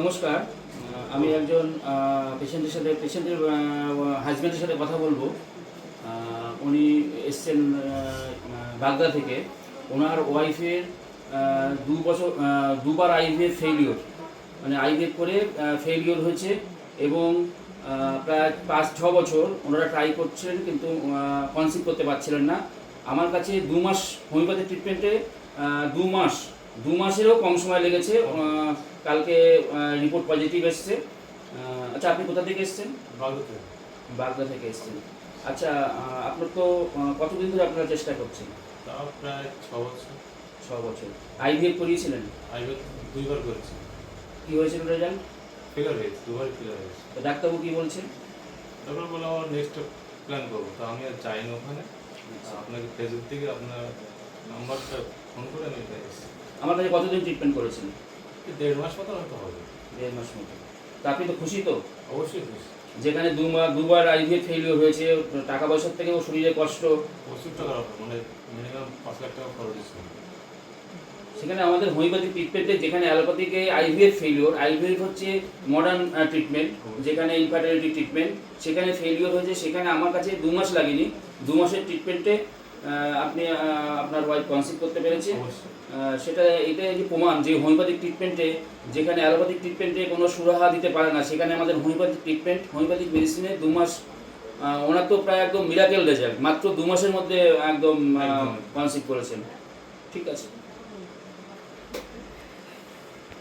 নমস্কার। আমি একজন পেশেন্টের সাথে পেশেন্টের হাজব্যান্ডের সাথে কথা বলব। উনি এসছেন বাগদা থেকে। ওনার ওয়াইফের দু বছর দুবার আইভিএফ ফেলিওর মানে আইভিএফ করে ফেলিওর হয়েছে এবং প্রায় পাঁচ ছ বছর ওনারা ট্রাই করছেন কিন্তু কনসিভ করতে পারছিলেন না। আমার কাছে দু মাস হোমিওপ্যাথি ট্রিটমেন্টে দু মাস দু মাসেরও কম সময় লেগেছে। কালকে রিপোর্ট পজিটিভ এসছে। আচ্ছা আপনি কোথা থেকে এসছেন? বাগদা থেকে। এসছেন। আচ্ছা আপনার তো কতদিন ধরে আপনারা চেষ্টা করছেন? তাও প্রায় ছ বছর। ছ বছর। আইভিএফ করিয়েছিলেন? আগে দুইবার করেছি। কি হয়েছিল রেজাল্ট? ফিলার হয়েছে দুবার ফিলার হয়েছে। তো ডাক্তারবাবু কি বলছেন? তারপর বলে আবার নেক্সট প্ল্যান করব। তো আমি আর যাইনি ওখানে। আপনাকে ফেসবুক থেকে আপনার নাম্বারটা ফোন করে আমি আমার কাছে কতদিন ট্রিটমেন্ট করেছেন দেড় মাস মতো হয়তো হবে। দেড় মাস মতো। তা আপনি তো খুশি তো? অবশ্যই খুশি। যেখানে দুবার দুবার আইভিএফ ফেলিওর হয়েছে টাকা পয়সার থেকেও শরীরে কষ্ট। প্রচুর টাকা মানে মিনিমাম পাঁচ লাখ টাকা খরচ সেখানে আমাদের হোমিওপ্যাথি ট্রিটমেন্টে যেখানে অ্যালোপ্যাথিকে আইভিএফ ফেলিওর আইভিএফ হচ্ছে মডার্ন ট্রিটমেন্ট যেখানে ইনফার্টিলিটি ট্রিটমেন্ট সেখানে ফেলিওর হয়েছে সেখানে আমার কাছে দু মাস লাগেনি। দু মাসের ট্রিটমেন্টে আপনি আপনার ওয়াইফ কনসিভ করতে পেরেছেন সেটা এটা যে প্রমাণ যে হোমিওপ্যাথিক ট্রিটমেন্টে যেখানে অ্যালোপ্যাথিক ট্রিটমেন্টে কোনো সুরাহা দিতে পারে না সেখানে আমাদের হোমিওপ্যাথিক ট্রিটমেন্ট হোমিওপ্যাথিক মেডিসিনে দু মাস ওনার তো প্রায় একদম মিরাকেল রেজাল্ট মাত্র দু মাসের মধ্যে একদম একদম। কনসিভ করেছেন। ঠিক আছে?